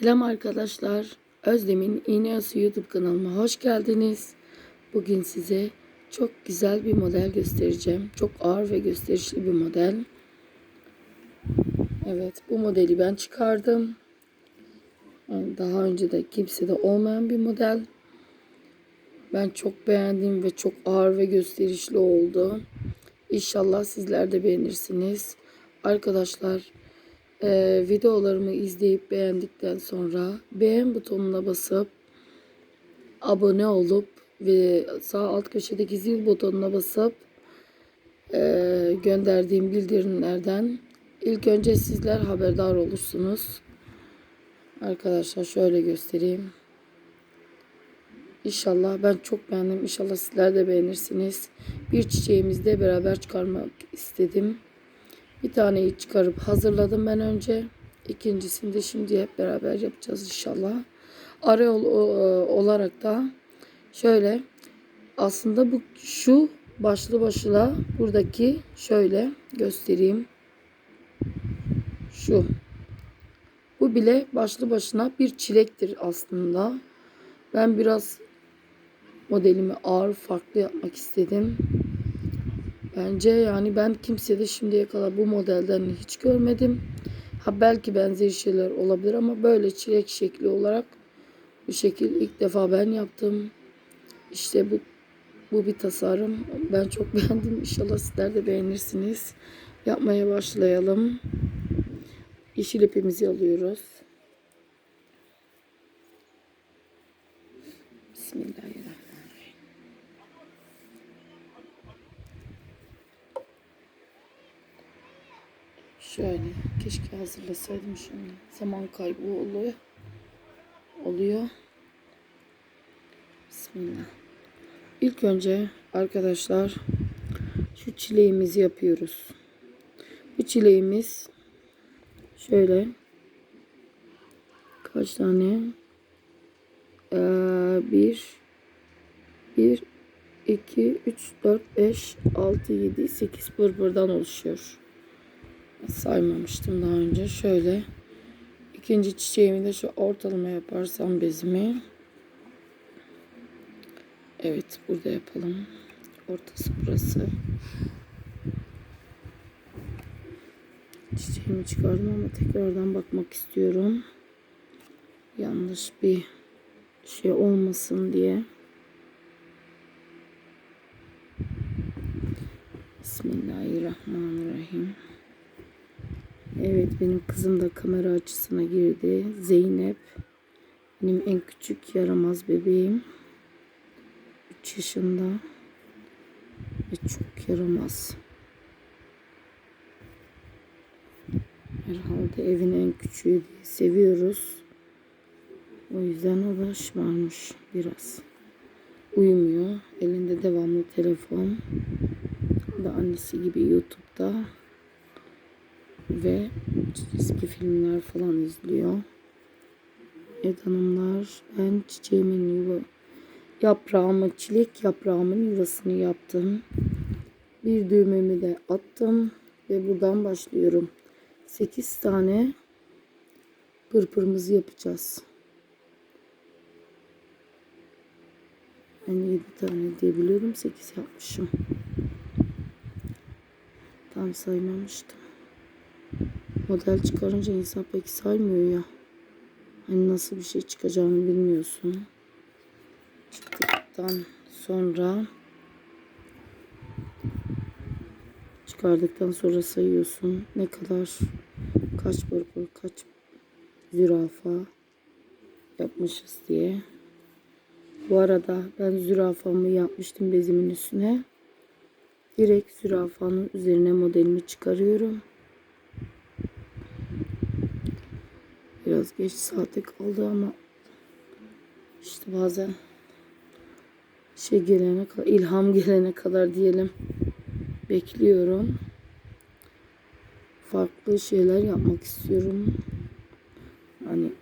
Selam arkadaşlar. Özlem'in İğneası YouTube kanalıma hoş geldiniz. Bugün size çok güzel bir model göstereceğim. Çok ağır ve gösterişli bir model. Evet bu modeli ben çıkardım. Yani daha önce de kimsede olmayan bir model. Ben çok beğendim ve çok ağır ve gösterişli oldu. İnşallah sizler de beğenirsiniz. Arkadaşlar ee, videolarımı izleyip beğendikten sonra beğen butonuna basıp abone olup ve sağ alt köşedeki zil butonuna basıp e, gönderdiğim bildirimlerden ilk önce sizler haberdar olursunuz. Arkadaşlar şöyle göstereyim. İnşallah ben çok beğendim. İnşallah sizler de beğenirsiniz. Bir çiçeğimizi de beraber çıkarmak istedim. Bir taneyi çıkarıp hazırladım ben önce. İkincisini de şimdi hep beraber yapacağız inşallah. Ara yol olarak da şöyle aslında bu şu başlı başına buradaki şöyle göstereyim. Şu. Bu bile başlı başına bir çilektir aslında. Ben biraz modelimi ağır farklı yapmak istedim. Bence yani ben kimsede şimdiye kadar bu modelden hiç görmedim. Ha belki benzer şeyler olabilir ama böyle çilek şekli olarak bu şekil ilk defa ben yaptım. İşte bu bu bir tasarım. Ben çok beğendim. İnşallah sizler de beğenirsiniz. Yapmaya başlayalım. Yeşil ipimizi alıyoruz. Bismillahirrahmanirrahim. Şöyle keşke hazırlasaydım şimdi. Zaman kaybı oluyor. Oluyor. Bismillah. İlk önce arkadaşlar şu çileğimizi yapıyoruz. Bu çileğimiz şöyle kaç tane? Ee, bir, bir, iki, üç, dört, beş, altı, yedi, sekiz pırpırdan oluşuyor saymamıştım daha önce. Şöyle ikinci çiçeğimi de şu ortalama yaparsam bezimi. Evet burada yapalım. Ortası burası. Çiçeğimi çıkardım ama tekrardan bakmak istiyorum. Yanlış bir şey olmasın diye. Bismillahirrahmanirrahim. Evet benim kızım da kamera açısına girdi. Zeynep. Benim en küçük yaramaz bebeğim. 3 yaşında. Ve çok yaramaz. Herhalde evin en küçüğü diye seviyoruz. O yüzden o da şımarmış biraz. Uyumuyor. Elinde devamlı telefon. Da annesi gibi YouTube'da ve eski filmler falan izliyor. Evet hanımlar ben çiçeğimin yuva yaprağımı çilek yaprağımın yuvasını yaptım. Bir düğmemi de attım ve buradan başlıyorum. 8 tane pırpırımızı yapacağız. Ben 7 tane diyebiliyordum. 8 yapmışım. Tam saymamıştım model çıkarınca insan pek saymıyor ya. Hani nasıl bir şey çıkacağını bilmiyorsun. Çıktıktan sonra çıkardıktan sonra sayıyorsun. Ne kadar kaç pırpır kaç zürafa yapmışız diye. Bu arada ben zürafamı yapmıştım bezimin üstüne. Direkt zürafanın üzerine modelimi çıkarıyorum. Biraz geç saate kaldı ama işte bazen şey gelene kadar, ilham gelene kadar diyelim bekliyorum. Farklı şeyler yapmak istiyorum. Hani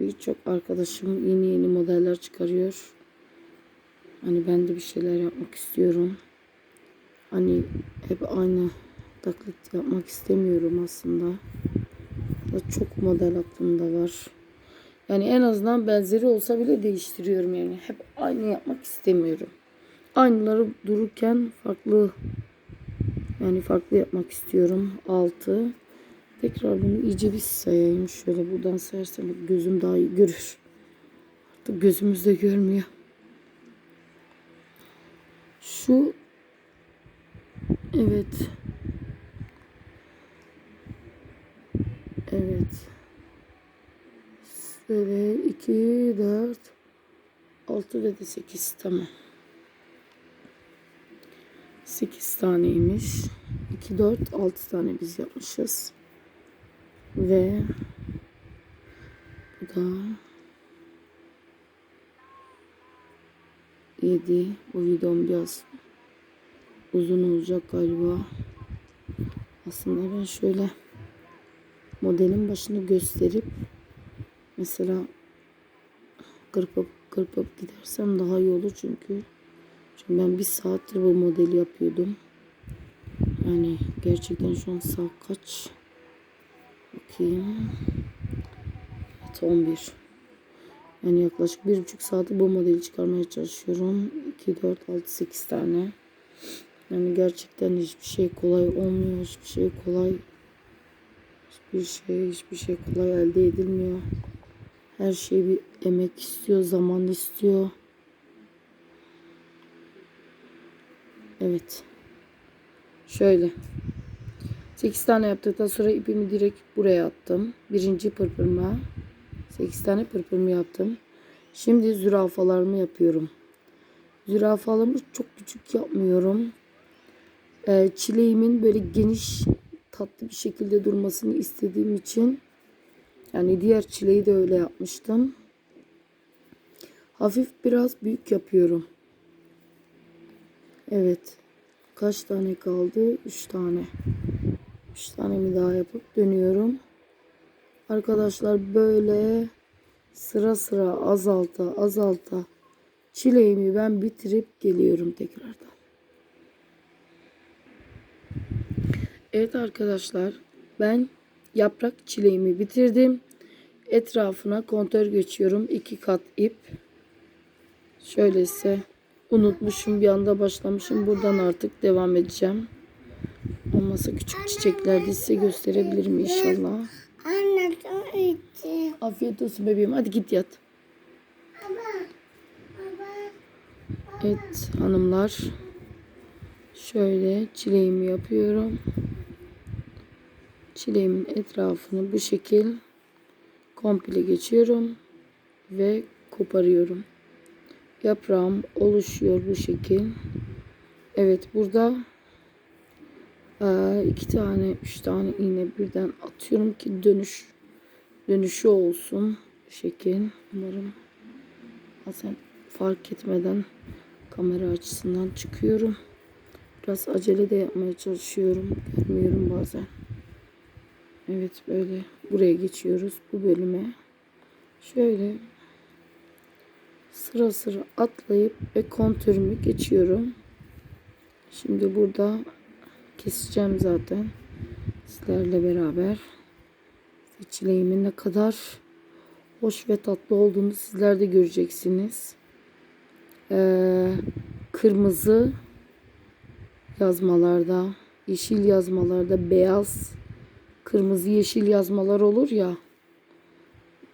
birçok arkadaşım yeni yeni modeller çıkarıyor. Hani ben de bir şeyler yapmak istiyorum. Hani hep aynı taklit yapmak istemiyorum aslında. Çok model aklımda var. Yani en azından benzeri olsa bile değiştiriyorum yani. Hep aynı yapmak istemiyorum. Aynıları dururken farklı yani farklı yapmak istiyorum. 6. Tekrar bunu iyice bir sayayım. Şöyle buradan sayarsam gözüm daha iyi görür. Artık gözümüz de görmüyor. Şu evet. Böyle 2, 4, 6 ve de 8 tamam. 8 taneymiş. 2, 4, 6 tane biz yapmışız. Ve bu da 7. Bu videom biraz uzun olacak galiba. Aslında ben şöyle modelin başını gösterip mesela kırpıp kırpıp gidersem daha iyi olur çünkü çünkü ben bir saattir bu modeli yapıyordum. Yani gerçekten şu an saat kaç? Bakayım. Evet 11. Yani yaklaşık bir buçuk saati bu modeli çıkarmaya çalışıyorum. 2, 4, 6, 8 tane. Yani gerçekten hiçbir şey kolay olmuyor. Hiçbir şey kolay. Hiçbir şey, hiçbir şey kolay elde edilmiyor. Her şey bir emek istiyor, zaman istiyor. Evet. Şöyle. 8 tane yaptıktan sonra ipimi direkt buraya attım. Birinci pırpırma. 8 tane pırpırımı yaptım. Şimdi zürafalarımı yapıyorum. Zürafalarımı çok küçük yapmıyorum. Ee, çileğimin böyle geniş tatlı bir şekilde durmasını istediğim için yani diğer çileği de öyle yapmıştım. Hafif biraz büyük yapıyorum. Evet. Kaç tane kaldı? 3 tane. 3 tane mi daha yapıp dönüyorum. Arkadaşlar böyle sıra sıra azalta azalta çileğimi ben bitirip geliyorum tekrardan. Evet arkadaşlar ben yaprak çileğimi bitirdim. Etrafına kontör geçiyorum. iki kat ip. Şöylese unutmuşum bir anda başlamışım. Buradan artık devam edeceğim. Olmasa küçük çiçekler de size gösterebilirim inşallah. Anne. Afiyet olsun bebeğim. Hadi git yat. Evet hanımlar. Şöyle çileğimi yapıyorum. Çileğimin etrafını bu şekil komple geçiyorum ve koparıyorum. Yaprağım oluşuyor bu şekil. Evet burada eee, iki tane, üç tane iğne birden atıyorum ki dönüş dönüşü olsun şekil. Umarım bazen fark etmeden kamera açısından çıkıyorum. Biraz acele de yapmaya çalışıyorum. Görmüyorum bazen. Evet böyle buraya geçiyoruz bu bölüme. Şöyle sıra sıra atlayıp ve kontürümü geçiyorum. Şimdi burada keseceğim zaten sizlerle beraber. Çileğimin ne kadar hoş ve tatlı olduğunu sizler de göreceksiniz. Ee, kırmızı yazmalarda, yeşil yazmalarda beyaz, kırmızı yeşil yazmalar olur ya.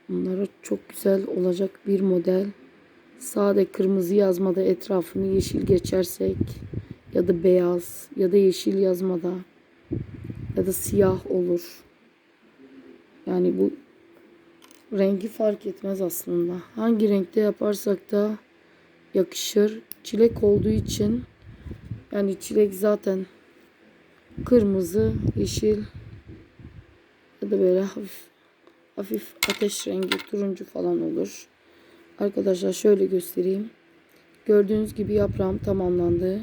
Bunlara çok güzel olacak bir model. Sade kırmızı yazmada etrafını yeşil geçersek ya da beyaz ya da yeşil yazmada ya da siyah olur. Yani bu rengi fark etmez aslında. Hangi renkte yaparsak da yakışır. Çilek olduğu için yani çilek zaten kırmızı, yeşil ya da böyle hafif hafif ateş rengi turuncu falan olur. Arkadaşlar şöyle göstereyim. Gördüğünüz gibi yaprağım tamamlandı.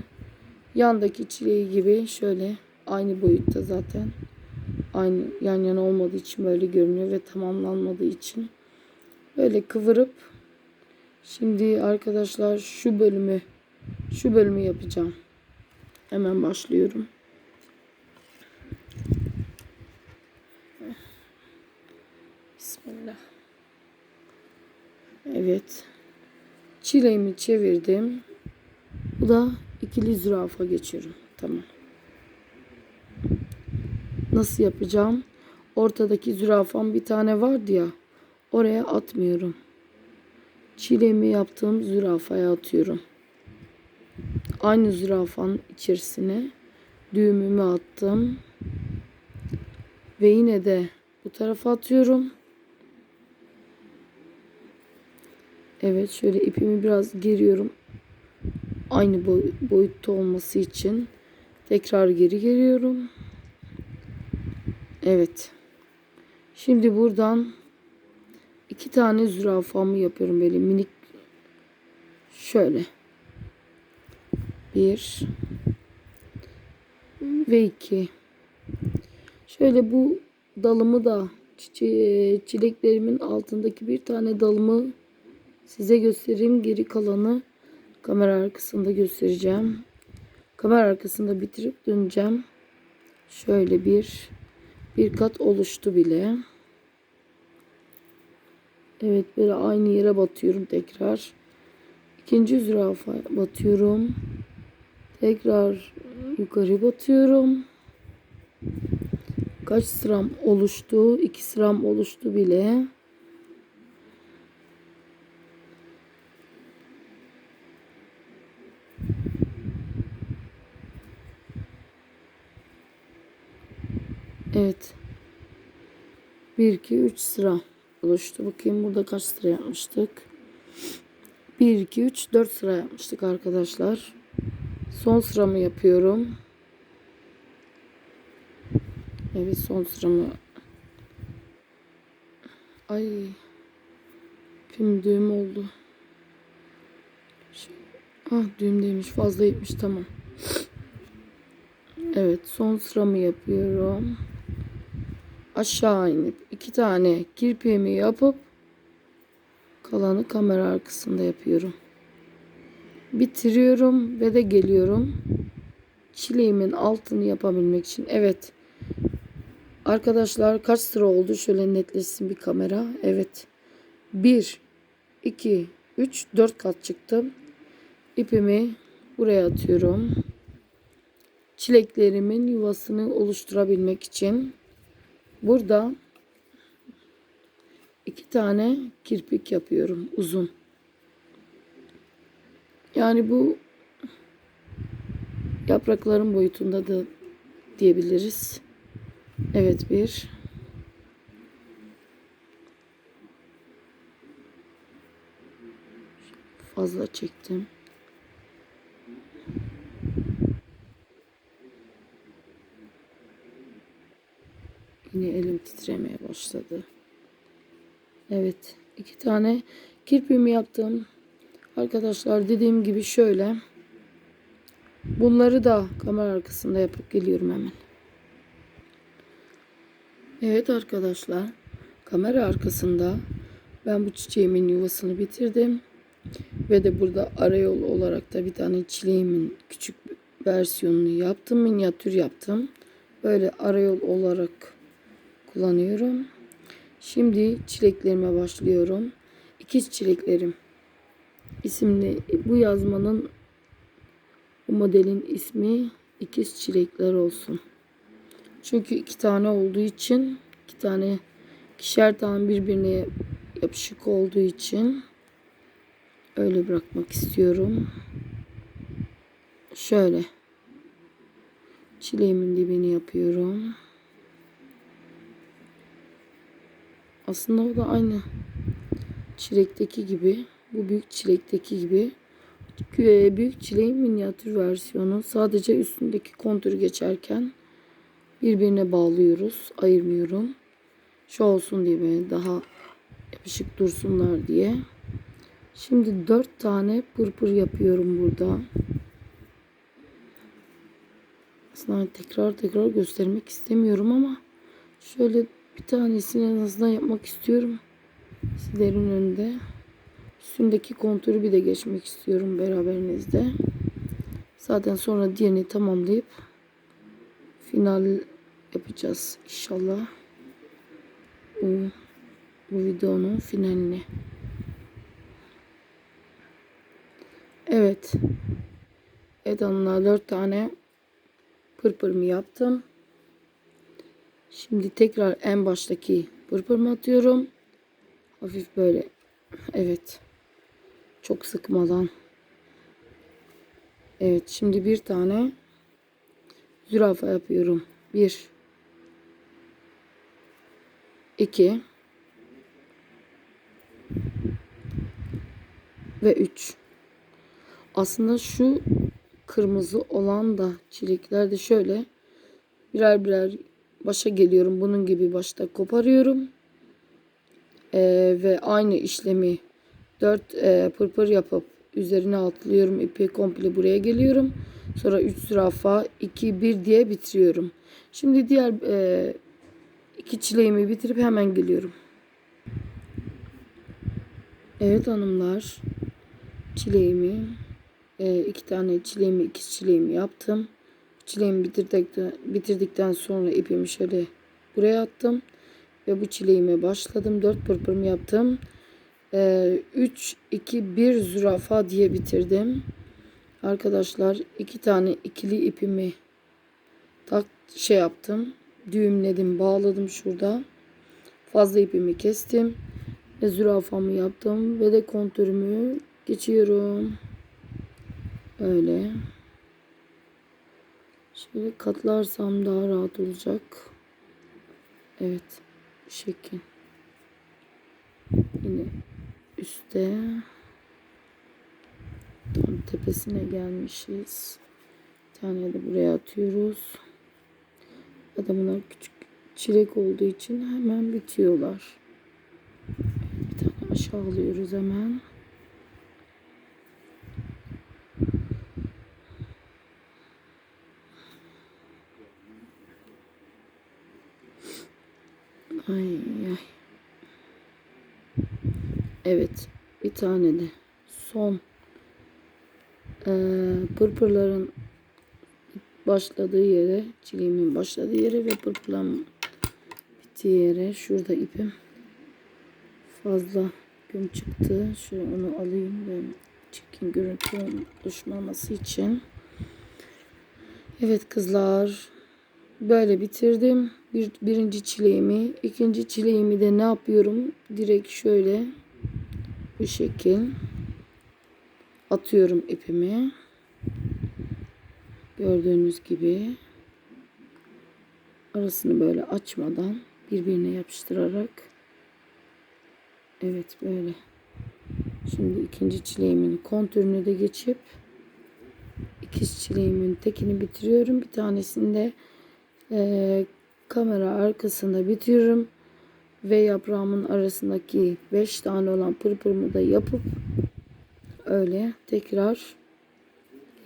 Yandaki çileği gibi şöyle aynı boyutta zaten. Aynı yan yana olmadığı için böyle görünüyor ve tamamlanmadığı için böyle kıvırıp şimdi arkadaşlar şu bölümü şu bölümü yapacağım. Hemen başlıyorum. Bismillah. Evet. Çileğimi çevirdim. Bu da ikili zürafa geçiyorum. Tamam. Nasıl yapacağım? Ortadaki zürafam bir tane vardı ya. Oraya atmıyorum. Çileğimi yaptığım zürafaya atıyorum. Aynı zürafanın içerisine düğümümü attım. Ve yine de bu tarafa atıyorum. Evet şöyle ipimi biraz geriyorum. Aynı boy, boyutta olması için tekrar geri geliyorum. Evet. Şimdi buradan iki tane zürafamı yapıyorum böyle minik şöyle. Bir ve iki. Şöyle bu dalımı da çileklerimin altındaki bir tane dalımı size göstereyim. Geri kalanı kamera arkasında göstereceğim. Kamera arkasında bitirip döneceğim. Şöyle bir bir kat oluştu bile. Evet böyle aynı yere batıyorum tekrar. İkinci zürafa batıyorum. Tekrar yukarı batıyorum. Kaç sıram oluştu? İki sıram oluştu bile. Evet. 1, 2, 3 sıra oluştu. Bakayım burada kaç sıra yapmıştık. 1, 2, 3, 4 sıra yapmıştık arkadaşlar. Son sıramı yapıyorum. Evet son sıramı. Ay. Pim düğüm oldu. Şey, ah düğümdeymiş fazla gitmiş tamam. Evet son sıramı yapıyorum. Aşağı inip iki tane kirpiğimi yapıp kalanı kamera arkasında yapıyorum. Bitiriyorum ve de geliyorum. Çileğimin altını yapabilmek için. Evet. Arkadaşlar kaç sıra oldu? Şöyle netleşsin bir kamera. Evet. 1, 2, 3, 4 kat çıktım. İpimi buraya atıyorum çileklerimin yuvasını oluşturabilmek için burada iki tane kirpik yapıyorum uzun. Yani bu yaprakların boyutunda da diyebiliriz. Evet bir. Fazla çektim. Yine elim titremeye başladı. Evet. iki tane kirpimi yaptım. Arkadaşlar dediğim gibi şöyle. Bunları da kamera arkasında yapıp geliyorum hemen. Evet arkadaşlar. Kamera arkasında ben bu çiçeğimin yuvasını bitirdim. Ve de burada arayol olarak da bir tane çileğimin küçük versiyonunu yaptım. Minyatür yaptım. Böyle arayol olarak kullanıyorum. Şimdi çileklerime başlıyorum. İkiz çileklerim isimli bu yazmanın bu modelin ismi ikiz çilekler olsun. Çünkü iki tane olduğu için iki tane ikişer tane birbirine yapışık olduğu için öyle bırakmak istiyorum. Şöyle çileğimin dibini yapıyorum. Aslında o da aynı çilekteki gibi. Bu büyük çilekteki gibi. Ee, Büyük çileğin minyatür versiyonu. Sadece üstündeki kontür geçerken birbirine bağlıyoruz. Ayırmıyorum. Şu olsun diye böyle daha yapışık dursunlar diye. Şimdi dört tane pırpır yapıyorum burada. Aslında tekrar tekrar göstermek istemiyorum ama şöyle bir tanesini en azından yapmak istiyorum. Sizlerin önünde. Üstündeki kontürü bir de geçmek istiyorum beraberinizde. Zaten sonra diğerini tamamlayıp final yapacağız inşallah. Bu, bu videonun finalini. Evet. Evet hanımlar 4 tane pırpırımı yaptım. Şimdi tekrar en baştaki pırpırımı atıyorum. Hafif böyle. Evet. Çok sıkmadan. Evet şimdi bir tane zürafa yapıyorum. Bir. iki Ve üç. Aslında şu kırmızı olan da çilekler de şöyle birer birer başa geliyorum. Bunun gibi başta koparıyorum. Ee, ve aynı işlemi 4 e, pırpır yapıp üzerine atlıyorum. ipi komple buraya geliyorum. Sonra 3 zürafa 2 1 diye bitiriyorum. Şimdi diğer e, iki çileğimi bitirip hemen geliyorum. Evet hanımlar. Çileğimi e, iki tane çileğimi ikiz çileğimi yaptım. Çileğimi bitirdikten, bitirdikten sonra ipimi şöyle buraya attım. Ve bu çileğime başladım. 4 pırpırımı yaptım. 3, 2, 1 zürafa diye bitirdim. Arkadaşlar iki tane ikili ipimi tak şey yaptım. Düğümledim, bağladım şurada. Fazla ipimi kestim. Ve zürafamı yaptım. Ve de kontürümü geçiyorum. Öyle. Şöyle katlarsam daha rahat olacak. Evet. Şekil. Yine üstte tam tepesine gelmişiz. Bir tane de buraya atıyoruz. Bunlar küçük çilek olduğu için hemen bitiyorlar. Bir tane aşağı alıyoruz hemen. Ay ay. Tane de son eee pırpırların başladığı yere, çileğimin başladığı yere ve pırpırların bittiği yere şurada ipim fazla gün çıktı. Şöyle onu alayım ve çirkin görüntü oluşmaması için. Evet kızlar. Böyle bitirdim. Bir, birinci çileğimi. ikinci çileğimi de ne yapıyorum? Direkt şöyle bu şekil. Atıyorum ipimi. Gördüğünüz gibi. Arasını böyle açmadan birbirine yapıştırarak. Evet böyle. Şimdi ikinci çileğimin kontürünü de geçip ikiz çileğimin tekini bitiriyorum. Bir tanesini de e, kamera arkasında bitiriyorum ve yaprağımın arasındaki 5 tane olan pırpırımı da yapıp öyle tekrar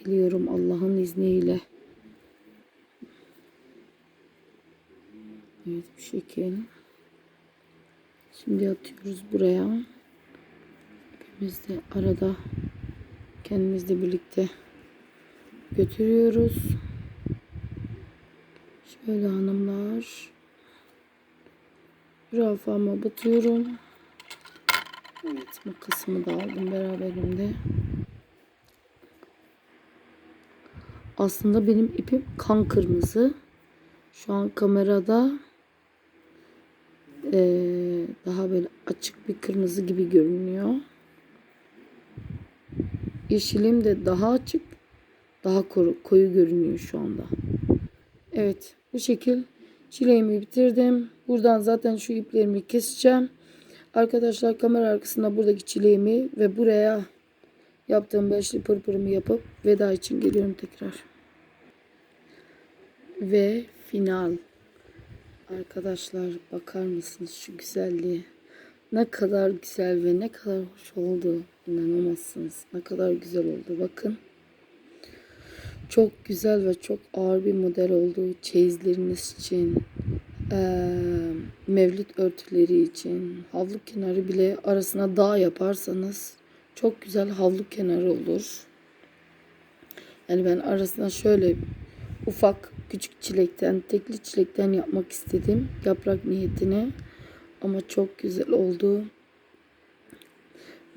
geliyorum Allah'ın izniyle. Evet bu şekil. Şimdi atıyoruz buraya. Hepimiz de arada kendimizle birlikte götürüyoruz. Şöyle hanımlar. Rafama batıyorum. Evet makasımı da aldım beraberimde. Aslında benim ipim kan kırmızı. Şu an kamerada eee, daha böyle açık bir kırmızı gibi görünüyor. Yeşilim de daha açık, daha koyu, koyu görünüyor şu anda. Evet, bu şekil çileğimi bitirdim. Buradan zaten şu iplerimi keseceğim. Arkadaşlar kamera arkasında buradaki çileğimi ve buraya yaptığım beşli pırpırımı yapıp veda için geliyorum tekrar. Ve final. Arkadaşlar bakar mısınız şu güzelliğe? Ne kadar güzel ve ne kadar hoş oldu. İnanamazsınız. Ne kadar güzel oldu. Bakın. Çok güzel ve çok ağır bir model oldu. Çeyizleriniz için, eee mevlüt örtüleri için, havlu kenarı bile arasına dağ yaparsanız çok güzel havlu kenarı olur. Yani ben arasına şöyle ufak küçük çilekten, tekli çilekten yapmak istedim. Yaprak niyetine. Ama çok güzel oldu.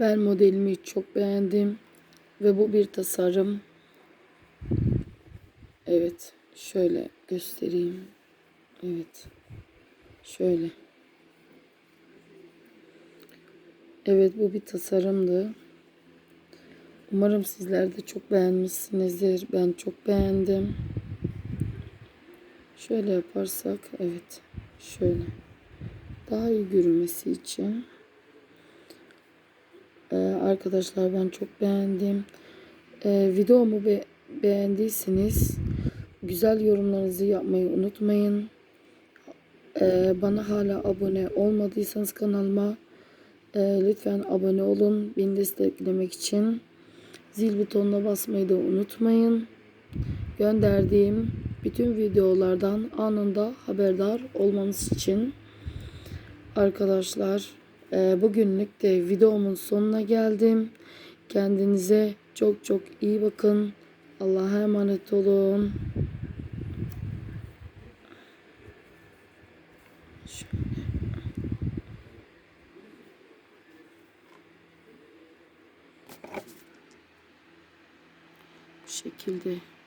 Ben modelimi çok beğendim. Ve bu bir tasarım. Evet. Şöyle göstereyim. Evet. Şöyle. Evet bu bir tasarımdı. Umarım sizler de çok beğenmişsinizdir. Ben çok beğendim. Şöyle yaparsak evet. Şöyle. Daha iyi görünmesi için. Ee, arkadaşlar ben çok beğendim. Ee, videomu be- beğendiyseniz güzel yorumlarınızı yapmayı unutmayın. Ee, bana hala abone olmadıysanız kanalıma e, lütfen abone olun. Beni desteklemek için zil butonuna basmayı da unutmayın. Gönderdiğim bütün videolardan anında haberdar olmanız için arkadaşlar e, bugünlük de videomun sonuna geldim. Kendinize çok çok iyi bakın. Allah'a emanet olun. Şöyle. Bu şekilde